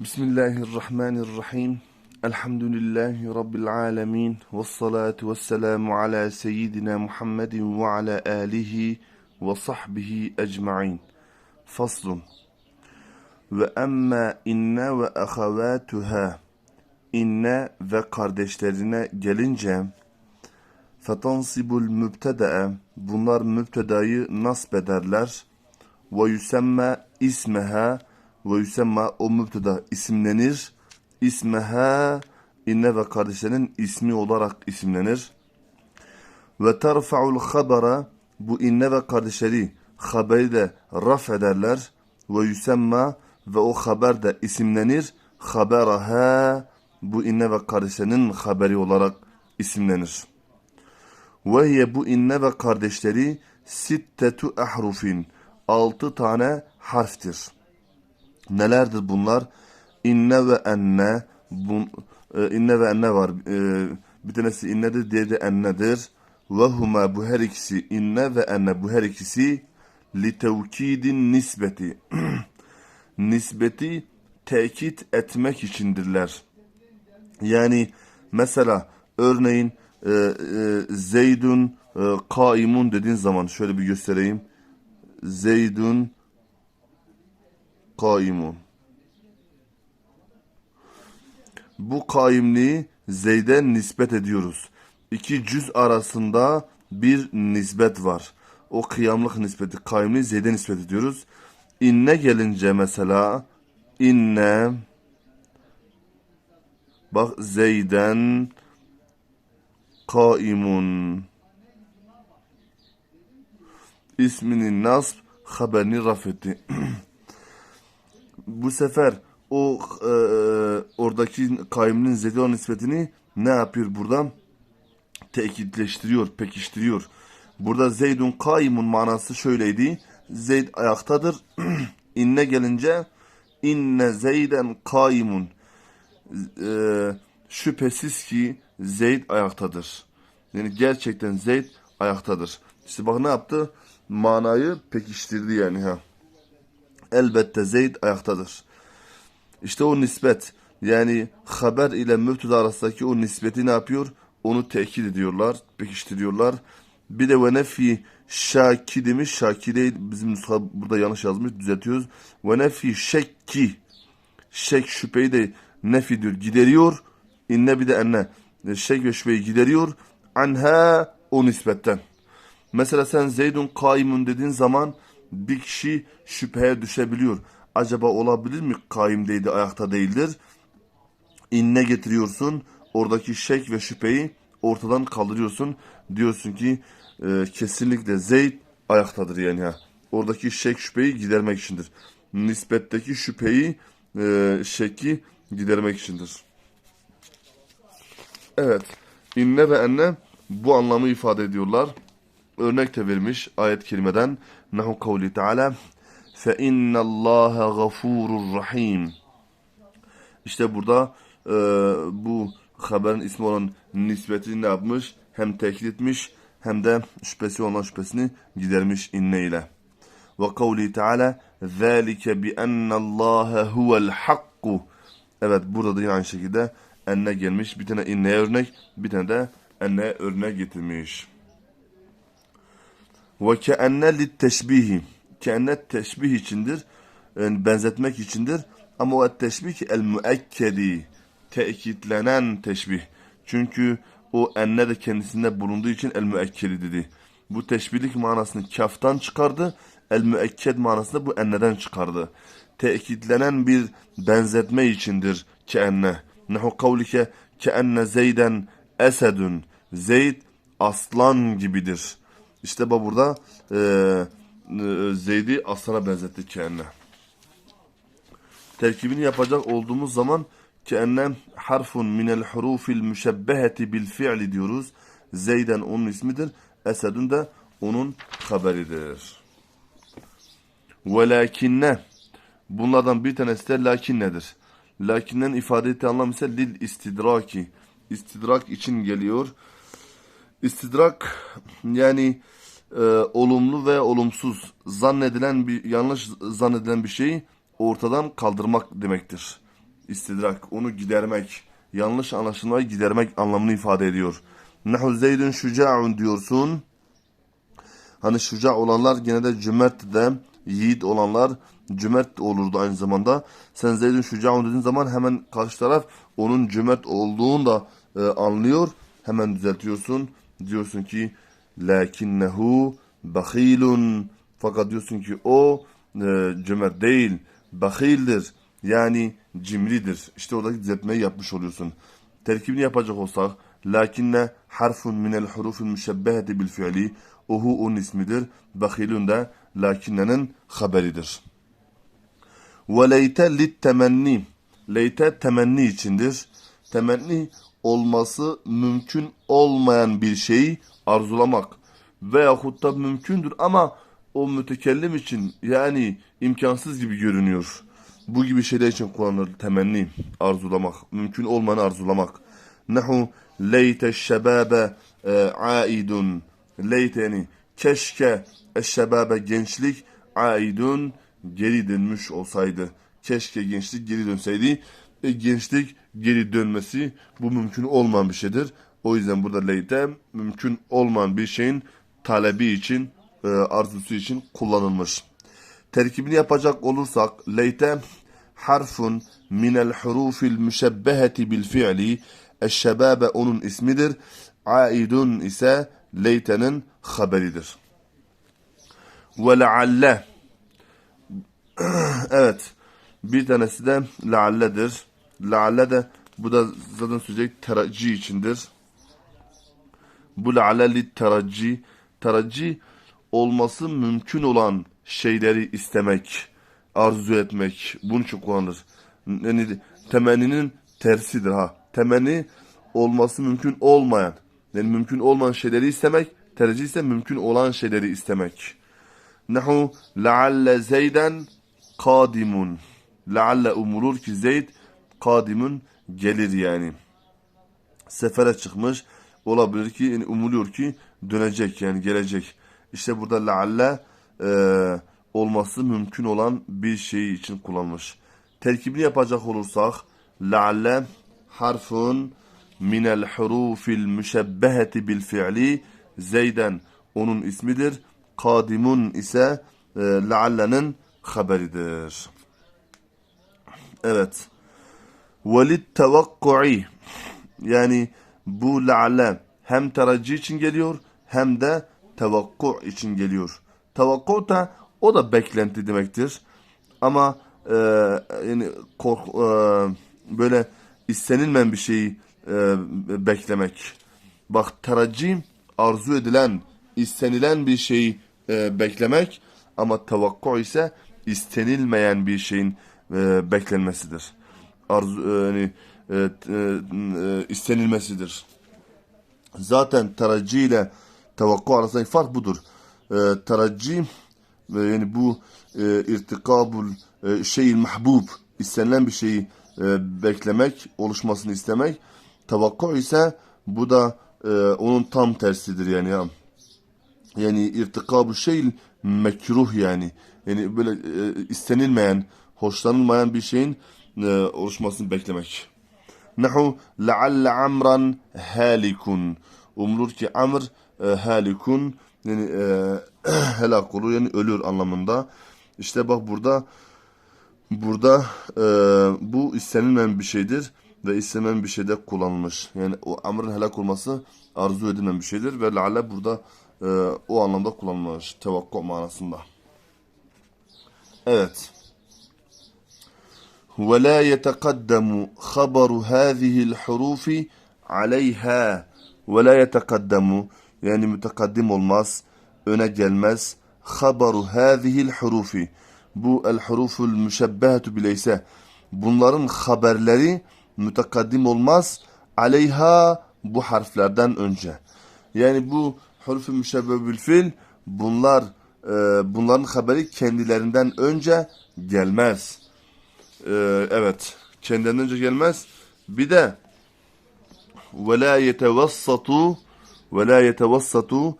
Bismillahirrahmanirrahim. Elhamdülillahi Rabbil alemin. Ve salatu ve selamu ala seyyidina Muhammedin ve ala alihi ve sahbihi ecma'in. Faslun. Ve emma inne ve ahavatuha. İnne ve kardeşlerine gelince fetansibul mübtedae bunlar mübtedayı nasb ederler ve yüsemme ismeha ve yüsemma o mübteda isimlenir. İsmeha inne ve kardeşlerinin ismi olarak isimlenir. Ve terfa'ul habara bu inne ve kardeşleri haberi de raf ederler. Ve yüsemma ve o haber de isimlenir. Haberaha bu inne ve kardeşlerinin haberi olarak isimlenir. Ve hiye bu inne ve kardeşleri sittetu ahrufin altı tane harftir. Nelerdir bunlar? İnne ve enne, bun, e, inne ve enne var. E, bir tanesi innedir, diğeri de ennedir. Ve huma bu her ikisi, inne ve enne bu her ikisi li tevkidin nisbeti. nisbeti tekit etmek içindirler. Yani mesela örneğin e, e, Zeydun e, kaimun dediğin zaman şöyle bir göstereyim. Zeydun kaimun. Bu kaimliği Zeyd'e nispet ediyoruz. İki cüz arasında bir nisbet var. O kıyamlık nispeti, kaimliği Zeyd'e nispet ediyoruz. İnne gelince mesela inne bak Zeyden kaimun isminin nasb haberini raf etti. bu sefer o e, oradaki kaiminin zedi olan nispetini ne yapıyor burada? Tekitleştiriyor, pekiştiriyor. Burada Zeydun kaimun manası şöyleydi. Zeyd ayaktadır. inne gelince inne Zeyden kaimun. E, şüphesiz ki Zeyd ayaktadır. Yani gerçekten Zeyd ayaktadır. İşte bak ne yaptı? Manayı pekiştirdi yani ha elbette Zeyd ayaktadır. İşte o nispet yani haber ile mübteda arasındaki o nispeti ne yapıyor? Onu tekit ediyorlar, pekiştiriyorlar. Bir de ve nefi şaki demiş. Şaki değil. Bizim nuska burada yanlış yazmış. Düzeltiyoruz. Ve nefi şekki. Şek şüpheyi de nefi diyor. Gideriyor. İnne bir de enne. Şek ve şüpheyi gideriyor. Anha o nispetten. Mesela sen Zeydun kaimun dediğin zaman bir kişi şüpheye düşebiliyor. Acaba olabilir mi kaimdeydi ayakta değildir? İnne getiriyorsun. Oradaki şek ve şüpheyi ortadan kaldırıyorsun. Diyorsun ki e, kesinlikle Zeyd ayaktadır yani ha. Oradaki şek şüpheyi gidermek içindir. Nispetteki şüpheyi e, şeki gidermek içindir. Evet. İnne ve enne bu anlamı ifade ediyorlar örnek de vermiş ayet kelimeden. Nehu kavli teala fe innallâhe gafurur rahim. İşte burada e, bu haberin ismi olan nisbetini ne yapmış? Hem tekit etmiş hem de şüphesi olan şüphesini gidermiş inne ile. Ve kavli teala zâlike bi ennallâhe huvel hakku. Evet burada da yine aynı şekilde enne gelmiş. Bir tane inneye örnek, bir tane de enne örnek getirmiş. Ve keenne lit teşbihi. Keenne teşbih içindir. Yani benzetmek içindir. Ama o teşbih el müekkedi. Tekitlenen teşbih. Çünkü o enne de kendisinde bulunduğu için el müekkedi dedi. Bu teşbihlik manasını kaftan çıkardı. El müekked manasını bu enneden çıkardı. Tekitlenen bir benzetme içindir keenne. Nehu kavlike keenne zeyden esedun. Zeyd aslan gibidir. İşte bu burada e, e, Zeyd'i aslana benzetti kendine. Terkibini yapacak olduğumuz zaman keenne harfun minel hurufil müşebbeheti bil fi'li diyoruz. Zeyden onun ismidir. Esed'ün de onun haberidir. Velakinne bunlardan bir tanesi de lakinnedir. Lakinnen ifade ettiği anlam ise lil istidraki. İstidrak için geliyor. İstidrak yani e, olumlu ve olumsuz zannedilen bir yanlış zannedilen bir şeyi ortadan kaldırmak demektir. istidrak, onu gidermek, yanlış anlaşılmayı gidermek anlamını ifade ediyor. Nahu Zeydun şuca'un diyorsun. Hani şuca olanlar gene de cömert de yiğit olanlar cömert olurdu aynı zamanda. Sen Zeydun şuca'un dediğin zaman hemen karşı taraf onun cömert olduğunu da e, anlıyor. Hemen düzeltiyorsun. Diyorsun ki lakinnehu bahilun fakat diyorsun ki o e, cömert değil, bahildir. Yani cimridir. İşte oradaki düzeltmeyi yapmış oluyorsun. Terkibini yapacak olsak lakinne harfun minel hurufil müşebbeheti bil fiili Uhu onun ismidir. Bahilun da lakinnenin haberidir. Ve leyte lit temenni. Leyte temenni içindir. Temenni olması mümkün olmayan bir şeyi arzulamak. Veyahut da mümkündür ama o mütekellim için yani imkansız gibi görünüyor. Bu gibi şeyler için kullanılır temenni, arzulamak, mümkün olmayanı arzulamak. Nahu leyte şebabe e, aidun. Leyte yani keşke eşşebabe gençlik aidun geri dönmüş olsaydı. Keşke gençlik geri dönseydi. E, gençlik geri dönmesi bu mümkün olmayan bir şeydir. O yüzden burada leyte mümkün olmayan bir şeyin talebi için, e, arzusu için kullanılmış. Terkibini yapacak olursak leyte harfun minel hurufil müşebbeheti bil fiili eşşebabe onun ismidir. Aidun ise leytenin haberidir. Ve lealle evet bir tanesi de lealledir. Lealle de bu da zaten söyleyecek teracci içindir. Bu lealle li teracci teracci olması mümkün olan şeyleri istemek, arzu etmek. Bunun için kullanılır. Yani temenninin tersidir ha. Temenni olması mümkün olmayan. Yani mümkün olmayan şeyleri istemek, tercih ise mümkün olan şeyleri istemek. Nahu la'alle zeyden kadimun. La'alle umulur ki Zeyd kadimun gelir yani. Sefere çıkmış. Olabilir ki yani umuluyor ki dönecek yani gelecek. İşte burada la'alle e, olması mümkün olan bir şey için kullanmış. Terkibini yapacak olursak la'alle harfun minel hurufil müşebbeheti bil fi'li Zeyden onun ismidir. Kadimun ise e, leallenin haberidir. Evet. Velit yani bu lealle hem teracci için geliyor hem de tevakku için geliyor. Tevakku da o da beklenti demektir. Ama e, yani kork, e, böyle istenilmeyen bir şeyi e, beklemek. Bak teracci arzu edilen, istenilen bir şeyi e, beklemek ama tevakku ise istenilmeyen bir şeyin e, beklenmesidir. Arzu e, yani e, e, istenilmesidir. Zaten teracci ile tevakku arasındaki fark budur. E, teracci e, yani bu e, irtikabul e, şeyil mahbub istenilen bir şeyi e, beklemek, oluşmasını istemek. Tevakku ise bu da e, onun tam tersidir yani ya. Yani irtikabu şey mekruh yani. Yani böyle e, istenilmeyen, hoşlanılmayan bir şeyin e, oluşmasını beklemek. Nahu lealle amran halikun. Umulur ki amr e, halikun yani e, helak olur yani ölür anlamında. İşte bak burada burada e, bu istenilmeyen bir şeydir ve istenen bir şeyde kullanılmış. Yani o amrın helak olması arzu edilen bir şeydir ve leale burada e, o anlamda kullanılmış. Tevakku manasında. Evet. ولا يتقدم خبر هذه الحروف عليها ولا يتقدم yani mütekaddim olmaz, öne gelmez. Haberu hâzihil hurufi. Bu el huruful müşebbehetü bileyse. Bunların haberleri mütekaddim olmaz. Aleyha bu harflerden önce. Yani bu huruf-u müşebbebül fil bunlar e, bunların haberi kendilerinden önce gelmez. E, evet. Kendilerinden önce gelmez. Bir de ve la yetevassatu ve la yetevassatu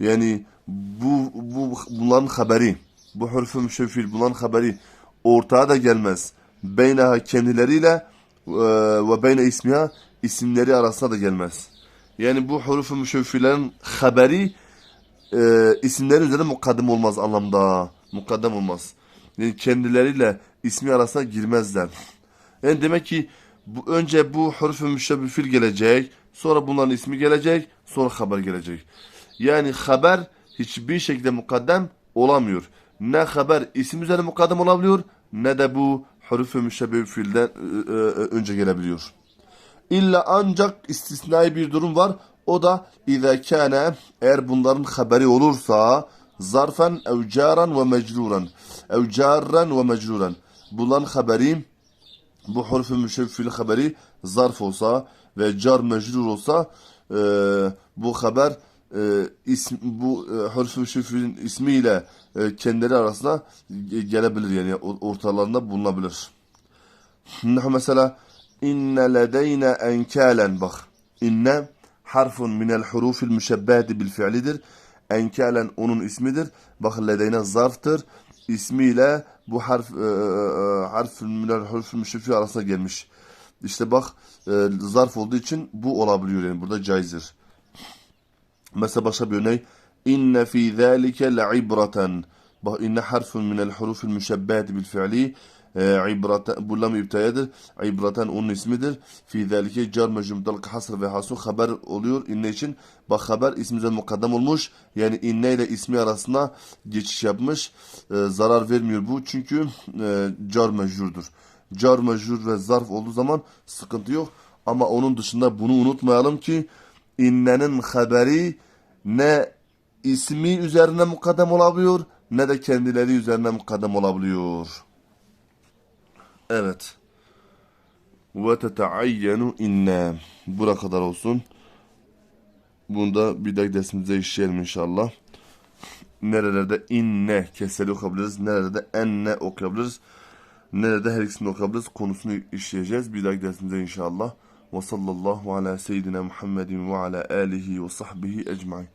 yani bu, bu bunların haberi bu huruf-u müşebbebül bunların haberi ortaya da gelmez. beyneha kendileriyle e, ve beyne ismiha isimleri arasında da gelmez. Yani bu hurufu müşevfilerin haberi e, isimleri üzerine mukaddim olmaz anlamda. Mukaddem olmaz kendileriyle ismi arasına girmezler. Yani demek ki bu, önce bu hürf-ü müşebbifil gelecek, sonra bunların ismi gelecek, sonra haber gelecek. Yani haber hiçbir şekilde mukaddem olamıyor. Ne haber isim üzerine mukaddem olabiliyor ne de bu hürf-ü müşebbifilden e, e, e, önce gelebiliyor. İlla ancak istisnai bir durum var. O da izâ eğer bunların haberi olursa zarfen ev ve mecruren ev carran ve mecruran bunların haberi bu huruf-u müşeffil haberi zarf olsa ve car mecrur olsa e, bu haber e, ism, bu e, huruf-u müşeffilin ismiyle e, kendileri arasında ge- gelebilir yani ortalarında bulunabilir. Mesela inne ledeyne enkalen bak. İnne harfun minel hurufil müşebbehati bil fi'lidir. Enkalen onun ismidir. Bak ledeyne zarftır. İsmiyle bu harf e, harf minel hurufil müşebbeh arasında gelmiş. İşte bak e, zarf olduğu için bu olabiliyor yani burada caizdir. Mesela başka bir örnek. İnne fî zâlike le'ibreten. Bak inne harfun minel hurufil müşebbehati bil fi'li. E, ibratan, bu lam ibtidadır. İbratan onun ismidir. Fî zâlike car mecmudal hasr ve hasu haber oluyor. İnne için. Bak haber isminden mukaddem olmuş. Yani inne ile ismi arasında geçiş yapmış. E, zarar vermiyor bu. Çünkü e, car mecrurdur. Car mecrur ve zarf olduğu zaman sıkıntı yok. Ama onun dışında bunu unutmayalım ki innenin haberi ne ismi üzerine mukaddem olabiliyor ne de kendileri üzerine mukaddem olabiliyor. Evet. Ve teteayyenu inne. Bura kadar olsun. Bunda bir dahaki dersimize işleyelim inşallah. Nerelerde inne keseli okuyabiliriz. Nerelerde enne okuyabiliriz. Nerede her ikisini okuyabiliriz konusunu işleyeceğiz. Bir dahaki dersimize inşallah. Ve sallallahu ala seyyidina Muhammedin ve ala alihi ve sahbihi ecmain.